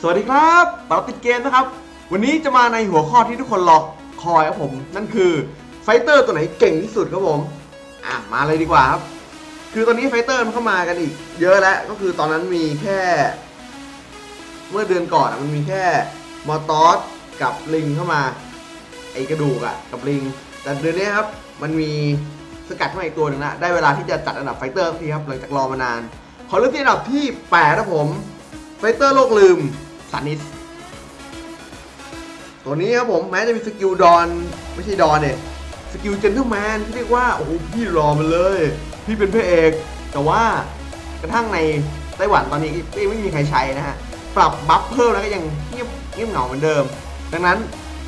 สวัสดีครับปาติดเกมนะครับ วันนี้จะมาในหัวข้อที่ทุกคนรอคอยครับผม นั่นคือไฟเตอร์ตัวไหนเก่งที่สุดครับผม อะ มาเลยดีกว่าครับ คือตอนนี้ไฟเตอร์มันเข้ามากันอีก เยอะแล้ว ก็คือตอนนั้นมีแค่ เมื่อเดือนก่อนมันมีแค่มอตอสกับลิงเข้ามา ไอกระดูกอะกับลิง แต่เดือนนี้ครับ มันมีสกัดเข้ามาอีกตัวหนึ่งละได้เวลาที่จะจัดอันดับไฟเตอร์ทีครับ หลังจากรอมานาน ขอเริ่มที่อันดับที่8นะผม ไฟเตอร์โลกลืมานิสตัวนี้ครับผมแม้จะมีสกิลดอนไม่ใช่ดอนเนี่ยสกิลเจนเทลแมนที่เรียกว่า โอ้โหพี่รอมันเลย พี่เป็นพระเอก แต่ว่ากระทั่งในไต้หวันตอนนี้ก็ยังไม่มีใครใช้นะฮะ ปรับบัฟเพิ่มแล้วก็ยังเงียบเงียบเหงาเหมือนเดิม ดังนั้น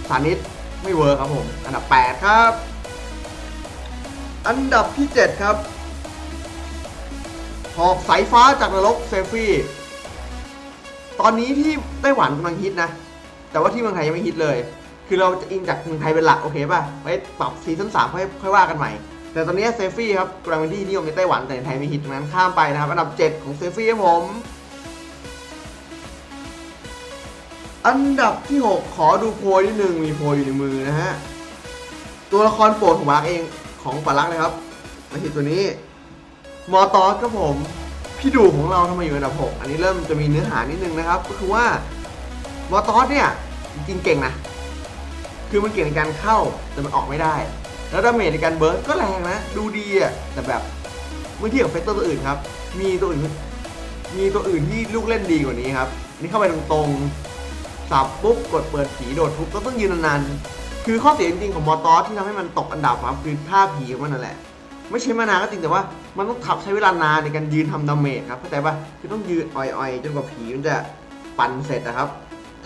สานิทไม่เวิร์คครับผม อันดับ 8 ครับ อันดับที่ 7 ครับหอกสายฟ้าจากนรกเซฟี่ ตอนนี้ที่ไต้หวันกำลังฮิตนะ แต่ว่าที่เมืองไทยยังไม่ฮิตเลย คือเราจะอิงจากเมืองไทยเป็นหลักโอเคป่ะไว้ปรับซีซั่นสามค่อยค่อยว่ากันใหม่ แต่ตอนนี้เซฟี่ครับกำลังเป็นที่นิยมในไต้หวันแต่ในไทยไม่ฮิตดังนั้นข้ามไปนะครับ อันดับ 7 ของเซฟี่ครับผม อันดับที่ 6 ขอดูโพยนิดนึงมีโพยอยู่ในมือนะฮะตัวละครโปรดของปารักเองของปารักนะครับมาที่ตัวนี้มอตอสครับผม พี่ดูของเราทำไมอยู่อันดับ6อันนี้เริ่มจะมีเนื้อหานิดนึงนะครับ ก็คือว่ามอตอสเนี่ยจริงเก่งนะ คือมันเก่งในการเข้าแต่มันออกไม่ได้ แล้วดาเมจในการเบิร์สก็แรงนะ ดูดีอะแต่แบบเมื่อเทียบกับเฟสเตอร์ตัวอื่นครับ มีตัวอื่น มีตัวอื่นที่ลูกเล่นดีกว่านี้ครับนี่เข้าไปตรงๆสับปุ๊บกดเปิดผีโดดทุบก็ต้องยืนนานๆคือข้อเสียจริงๆของมอตอสที่ทำให้มันตกอันดับครับคือท่าผีของมันนั่นแหละ ไม่ใช่มานานก็จริงแต่ว่ามันต้องทับใช้เวลานานในการยืนทำดาเมจครับเข้าใจปะคือต้องยืนอ่อยๆจนกว่าผีมันจะปั่นเสร็จนะครับ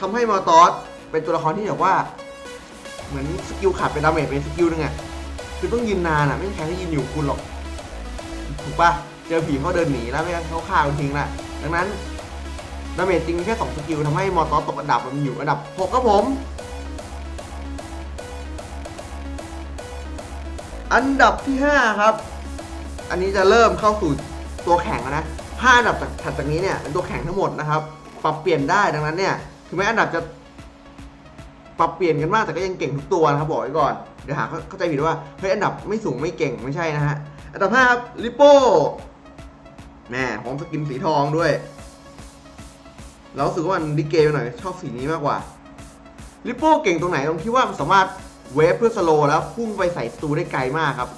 ทำให้มอตอสเป็นตัวละครที่แบบว่า เหมือนสกิลขาดเป็นดาเมจเป็นสกิลนึงอะคือต้องยืนนานอะไม่มีใครที่ยืนอยู่คุณหรอกถูกปะเจอผีเขาเดินหนีแล้วไม่งั้นเขาฆ่าคุณทิ้งละดังนั้นดาเมจจริงแค่สองสกิลทำให้มอตอสตกอันดับมันอยู่อันดับหกครับผม อันดับที่ 5 ครับ อันนี้จะเริ่มเข้าสู่ตัวแข่งแล้วนะห้าอันดับถัดจากนี้เนี่ยเป็นตัวแข่งทั้งหมดนะครับ ปรับเปลี่ยนได้ดังนั้นเนี่ยถึงแม้อันดับจะปรับเปลี่ยนกันมากแต่ก็ยังเก่งทุกตัวนะครับบอกไว้ก่อนเดี๋ยวหาเข้าใจผิดว่าเฮ้ยอันดับไม่สูงไม่เก่งไม่ใช่นะฮะอันดับ5ครับลิโป้แม่ของสกินสีทองด้วย เราสึกว่ามันดิเกไปหน่อยชอบสีนี้มากกว่าลิโป้เก่งตรงไหนตรงที่ว่ามันสามารถ เวฟเพื่อสโลว์แล้วพุ่งไปใส่ตูได้ไกลมากครับ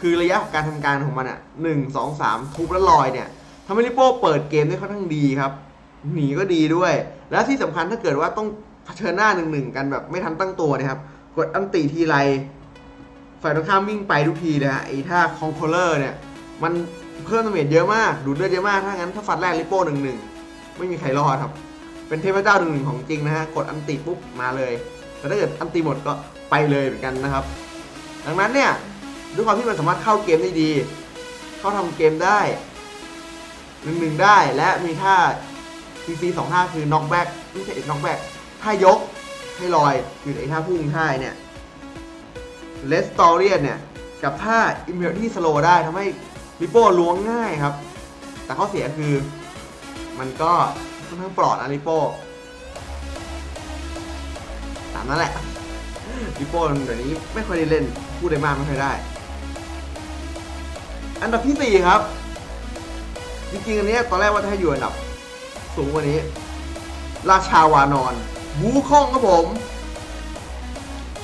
คือระยะการทำการของมันอะหนึ่งสองสามทุบแล้วลอยเนี่ยทำให้ลิโป้เปิดเกมได้ค่อนข้างดีครับ หนีก็ดีด้วย และที่สำคัญถ้าเกิดว่าต้องเผชิญหน้าหนึ่งหนึ่งกันแบบไม่ทันตั้งตัวนะครับ กดอันติทีไรฝ่ายตรงข้ามวิ่งไปทุกทีเลยฮะไอ้ท่าคองโคลเลอร์เนี่ย มันเพิ่มดาเมจเยอะมาก ดูดเลือดเยอะมากถ้างั้นถ้าฟัดแรกลิโป้หนึ่งหนึ่งไม่มีใครรอดครับ เป็นเทพเจ้าหนึ่งหนึ่งของจริงนะฮะกดอันติปุ๊บมาเลยแต่ถ้าเกิดอันติหมดก็ ไปเลยเหมือนกันนะครับ ดังนั้นเนี่ยด้วยความที่มันสามารถเข้าเกมได้ดี เข้าทำเกมได้หนึ่งหนึ่งได้และมีท่า CC สองท่าคือ knock back ไม่ใช่ knock back ท่ายกให้ลอยคือไอ้ท่าพุ่งท่าเนี่ยเลสตอเรียนเนี่ยกับท่า i m m u n i t y slow ได้ทำให้ลิโป้ล้วงง่ายครับ แต่ข้อเสียคือมันก็ค่อนข้างปลอดนะลิโป้ตามนั้นแหละ ลิโป้เดี๋ยวนี้ไม่ค่อยได้เล่น พูดได้มากไม่ค่อยได้ อันดับที่4ครับ จริงๆอันนี้ตอนแรกว่าจะให้อยู่อันดับ สูงกว่านี้ ราชาวานอนบูคองครับผม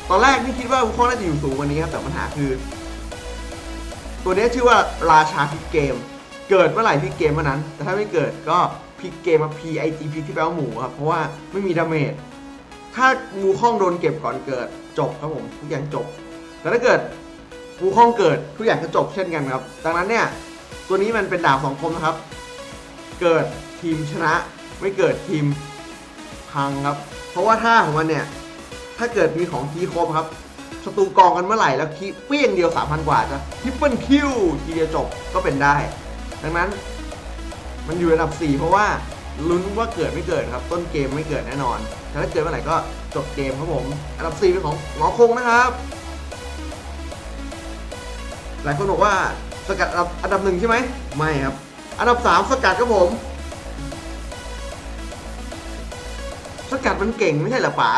ตอนแรกนี่คิดว่าบูคองน่าจะอยู่สูงกว่านี้ครับ แต่ปัญหาคือ ตัวนี้ชื่อว่าราชาพิกเกม เกิดเมื่อไหร่พิกเกมเมื่อนั้น แต่ถ้าไม่เกิดก็พิกเกมมา P I G P ที่แปลว่าหมูครับ เพราะว่าไม่มีดาเมจ ถ้างูข้องโดนเก็บก่อนเกิดจบครับผมทุกอย่างจบ แต่ถ้าเกิดงูข้องเกิดทุกอย่างก็จบเช่นกันครับ ดังนั้นเนี่ยตัวนี้มันเป็นดาบสองคมนะครับ เกิดทีมชนะ ไม่เกิดทีมพังครับ เพราะว่าท่าของมันเนี่ยถ้าเกิดมีของคีครบครับศัตรูกองกันเมื่อไหร่แล้วคีเปี้ยงเดียว 3,000 กว่าจะทิปเปิลคิวทีเดียวจบก็เป็นได้ ดังนั้นมันอยู่อันดับ 4 เพราะว่า ลุ้นว่าเกิดไม่เกิดครับ ต้นเกมไม่เกิดแน่นอนแต่ถ้าเกิดเมื่อไหร่ก็จบเกมครับผมอันดับ4เป็นของหมอคงนะครับ หลายคนบอกว่าสกัดอันดับอันดับหนึ่งใช่ไหมไม่ครับ อันดับ 3 สกัดครับผม สกัดมันเก่งไม่ใช่เหรอป๋า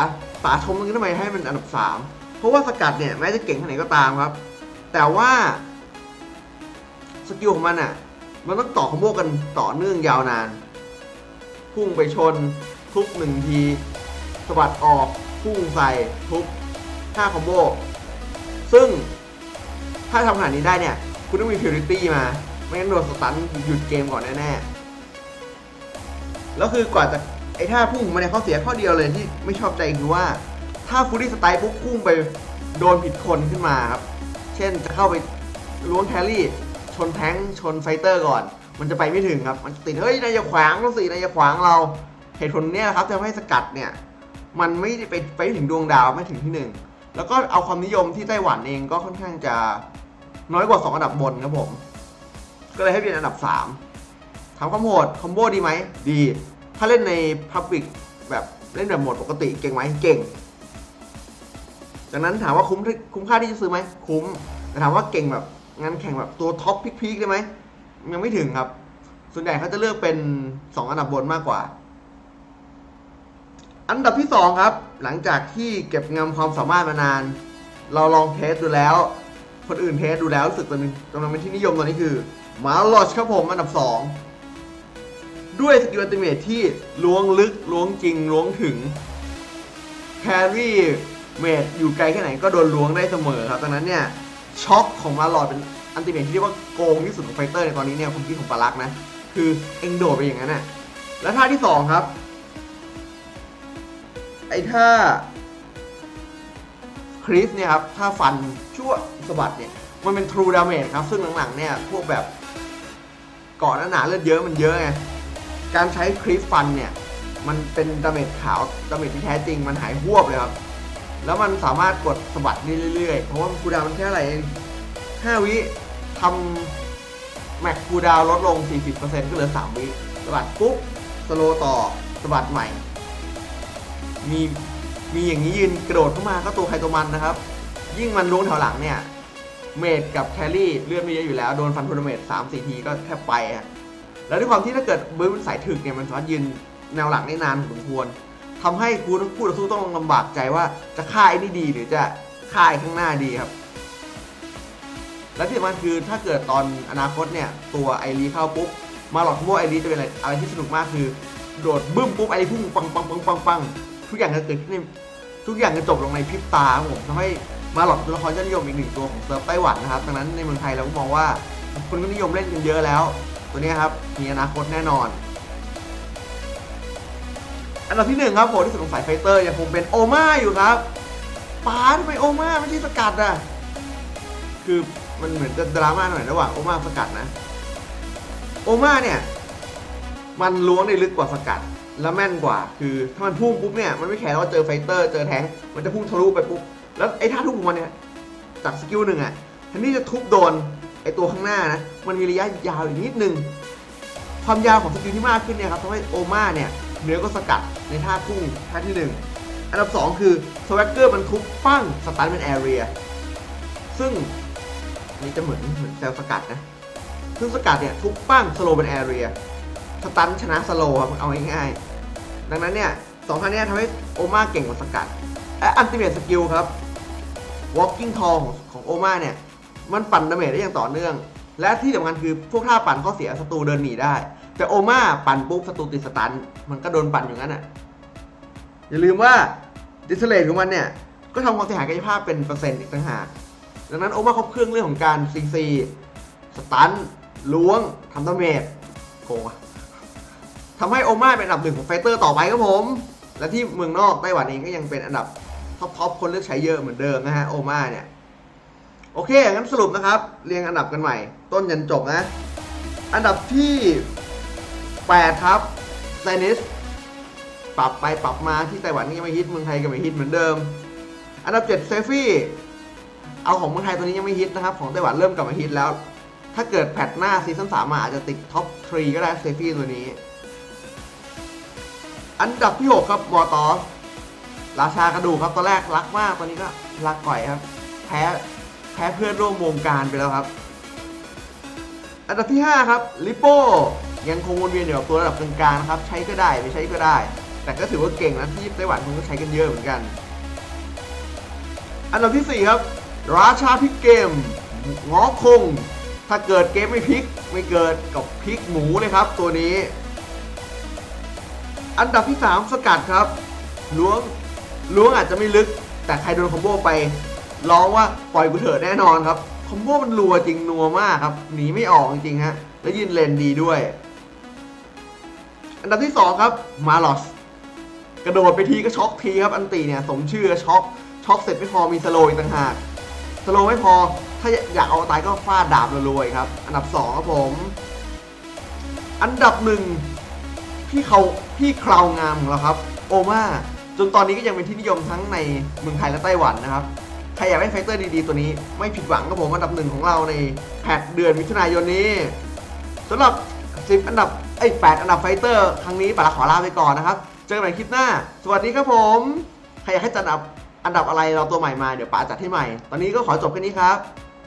ป๋าชมมันทำไมให้มันอันดับสามเพราะว่าสกัดเนี่ยแม้จะเก่งแค่ไหนก็ตามครับ แต่ว่าสกิลของมันอะ มันต้องต่อคอมโบกันต่อเนื่องยาวนาน พุ่งไปชน ทุบหนึ่งทีสะบัดออกพุ่งใส่ทุบห้าคอมโบซึ่งถ้าทำขนาดนี้ได้เนี่ย คุณต้องมี purity มา ไม่งั้นโดนสตันหยุดเกมก่อนแน่ๆ แล้วคือกว่าจะไอ้ท่าพุ่งของมันเนี่ยข้อเสียข้อเดียวเลยที่ไม่ชอบใจคือว่า ถ้าฟูลี่สไตล์ปุ๊บพุ่งไปโดนผิดคนขึ้นมาครับ เช่นจะเข้าไปล้วงแครี่ ชนแท้งชนไฟเตอร์ก่อน มันจะไปไม่ถึงครับ มันติดเฮ้ยนายอย่าขวางเราสินายอย่าขวางเรา เหตุผลเนี้ยครับทำให้สกัดเนี่ยมันไม่ได้ไปไปถึงดวงดาวไม่ถึงที่หนึ่งแล้วก็เอาความนิยมที่ไต้หวันเองก็ค่อนข้างจะน้อยกว่า 2 อันดับบนครับผม ก็เลยให้เป็นอันดับ3ถามความโหดคอมโบดีไหมดี ถ้าเล่นในพับบิกแบบเล่นแบบโหมดปกติเก่งไหมเก่งจากนั้นถามว่าคุ้มคุ้มค่าที่จะซื้อไหมคุ้มแต่ถามว่าเก่งแบบงานแข่งแบบตัวท็อปพีคๆได้ไหม ยังไม่ถึงครับ ส่วนใหญ่เขาจะเลือกเป็น2อันดับบนมากกว่า อันดับที่2ครับ หลังจากที่เก็บงำความสามารถมานาน เราลองเทสดูแล้ว คนอื่นเทสดูแล้วรู้สึกกำลังกำลังเป็นที่นิยมตอนนี้คือมาลอชครับผมอันดับ2ด้วยสกิลอัลติเมทที่ล้วงลึกล้วงจริงล้วงถึงแครี่เมดอยู่ไกลแค่ไหนก็โดนล้วงได้เสมอครับดังนั้นเนี่ยช็อคของมาลอดเป็น อันติเมทที่เรียกว่าโกงที่สุดของไฟเตอร์ในตอนนี้เนี่ยผมคิดของปารักนะ คือเอ็งโดดไปอย่างนั้นน่ะแล้วท่าที่2ครับ ไอ้ท่าคริสเนี่ยครับถ้าฟันชั่วสะบัดเนี่ยมันเป็น true damage ครับ ซึ่งหลังๆเนี่ยพวกแบบเกาะหนาๆเลือดเยอะมันเยอะไงการใช้คริสฟันเนี่ยมันเป็นดาเมจขาวดาเมจที่แท้จริงมันหายหวบเลยครับ แล้วมันสามารถกดสะบัดได้เรื่อยๆ เพราะว่าคูดามันแค่อะไรเอง5วิ ทำแม็กคูดาวลดลง 40%ก็เหลือ 3 วิสะบัดปุ๊บ สโลต่อสะบัดใหม่ มีมีอย่างนี้ยืนกระโดดเข้ามาก็ตัวใครตัวมันนะครับ ยิ่งมันล้วงแถวหลังเนี่ย เมดกับแครี่เลือดไม่เยอะอยู่แล้ว โดนฟันทูนาเมตสามสี่ทีก็แทบไปอะแล้วด้วยความที่ถ้าเกิดเบิร์ดมันสายถึกเนี่ยมันสามารถยืนแนวหลังได้นานพอสมควรทำให้คู่คู่ต่อสู้ต้องลำบากใจว่าจะฆ่าไอ้นี่ดีหรือจะฆ่าไอ้ข้างหน้าดีครับ และที่สำคัญคือถ้าเกิดตอนอนาคตเนี่ยตัวไอรีเข้าปุ๊บมาหลอดโม่ไอรีจะเป็นอะไรอะไรที่สนุกมากคือ โดดบึ้มปุ๊บไอรีพุ่งปังปังปังปังปังทุกอย่างจะเกิดขึ้นในทุกอย่างจะจบลงในพริบตาครับผมทำให้มาหลอดตัวละครยอดนิยมอีกหนึ่งตัวของเซิร์ฟไต้หวันนะครับดังนั้นในเมืองไทยเราก็มองว่าคนก็นิยมเล่นกันเยอะแล้ว ตัวนี้ครับมีอนาคตแน่นอน อันดับที่หนึ่งครับผมที่สุดของสายไฟเตอร์ยังคงเป็นโอมาอยู่ครับป้าทำไมโอมาไม่ใช่สกัดอะคือ มันเหมือนจะดราม่าหน่อยระหว่างโอมาสกัดนะ โอมาเนี่ย มันล้วงได้ลึกกว่าสกัด และแม่นกว่า คือถ้ามันพุ่งปุ๊บเนี่ย มันไม่แคร์ว่าเจอไฟเตอร์เจอแทงมันจะพุ่งทะลุไปปุ๊บ แล้วไอ้ท่าทุบของมันเนี่ย จากสกิลหนึ่งอะแทนที่จะทุบโดนไอ้ตัวข้างหน้านะ มันมีระยะยาวอีกนิดนึง ความยาวของสกิลที่มากขึ้นเนี่ยครับทำให้โอมาเนี่ยเหนือกว่าสกัดในท่าพุ่งท่าที่หนึ่งอันดับสองคือสวักเกอร์มันทุบปั้งสตันเป็นแอเรียซึ่ง นนี้จะเหมือนเหมือนแซลสกัดนะซึ่งสกัดเนี่ยทุบปั้งสโลเป็นแอเรียสตันชนะสโลครับเอาง่ายๆดังนั้นเนี่ยสองท่านเนี้ทำให้โอมาเก่งกว่าสกัดและอันติเม e สกิลครับ walking tall ของของโอมาเนี่ยมันปั่นดาเมจได้อย่างต่อเนื่อง และที่สำคัญคือพวกท่าปั่นข้อเสียศัตรูเดินหนีได้ แต่โอมาปั่นปุ๊บศัตรูติดสตัน มันก็โดนปั่นอย่างนั้นอะอย่าลืมว่าดิสเลตของมันเนี่ยก็ทำความเสียหายกายภาพเป็นเปอร์เซ็นต์อีกต่างหาก ดังนั้นโอมาครบเครื่องเรื่องของการซีซีสตันล้วงทำดาเมจโกงทำให้โอมาเป็นอันดับหนึ่งของไฟเตอร์ต่อไปครับผม และที่เมืองนอกไต้หวันเองก็ยังเป็นอันดับท็อปทอปคนเลือกใช้เยอะเหมือนเดิมนะฮะโอมาเนี่ย โอเคงั้นสรุปนะครับ เรียงอันดับกันใหม่ ต้นยันจบนะ อันดับที่ 8 ครับไซนิสปรับไปปรับมาที่ไต้หวันก็ยังไม่ฮิตเมืองไทยก็ไม่ฮิตเหมือนเดิม อันดับ 7 เซฟี่ เอาของเมืองไทยตัวนี้ยังไม่ฮิตนะครับ ของไต้หวันเริ่มกลับมาฮิตแล้ว ถ้าเกิดแพทหน้าซีซั่น3มาอาจจะติดท็อป3ก็ได้เซฟี่ตัวนี้ อันดับที่ 6 ครับมอตอสราชากระดูกครับตอนแรกรักมากตอนนี้ก็รักก่อยครับ แพ้แพ้เพื่อนร่วมวงการไปแล้วครับ อันดับที่ 5 ครับลิโป้ยังคงวนเวียนอยู่กับตัวระดับกลางๆครับ ใช้ก็ได้ไม่ใช้ก็ได้ แต่ก็ถือว่าเก่งนะที่ไต้หวันคงก็ใช้กันเยอะเหมือนกัน อันดับที่ 4 ครับ ราชาพลิกเกมง้อคง ถ้าเกิดเกมไม่พลิกไม่เกิดกับพลิกหมูเลยครับ ตัวนี้ อันดับที่ 3 สกัดครับล้วงล้วงอาจจะไม่ลึก แต่ใครโดนคอมโบไป ร้องว่าปล่อยกูเถอะแน่นอนครับคอมโบมันรัวจริงนัวมากครับหนีไม่ออกจริงฮะแล้วยืนเลนดีด้วย อันดับที่ 2 ครับมาลอสกระโดดไปทีก็ช็อกทีครับอันตีเนี่ยสมชื่อช็อกช็อกเสร็จไม่พอมีสโลอีกต่างหาก สโลไม่พอ ถ้าอยากเอาตายก็ฟาดดาบรวยครับ อันดับ2ครับผม อันดับหนึ่งพี่เขาพี่คราวงามของเราครับ โอมาจนตอนนี้ก็ยังเป็นที่นิยมทั้งในเมืองไทยและไต้หวันนะครับ ใครอยากได้ไฟเตอร์ดีๆตัวนี้ ไม่ผิดหวังครับผมอันดับหนึ่งของเราในแพทเดือนมิถุนายนนี้สำหรับ10อันดับไอ้ย8อันดับไฟเตอร์ ครั้งนี้ปาละขอลาไปก่อนนะครับ เจอกันใหม่คลิปหน้า สวัสดีครับผม ใครอยากให้จัดอันดับ อันดับอะไรเราตัวใหม่มาเดี๋ยวป๋าจัดให้ใหม่ ตอนนี้ก็ขอจบแค่นี้ครับ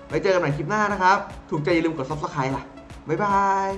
ไว้เจอกันใหม่คลิปหน้านะครับ ถูกใจอย่าลืมกด subscribe ล่ะบ๊ายบาย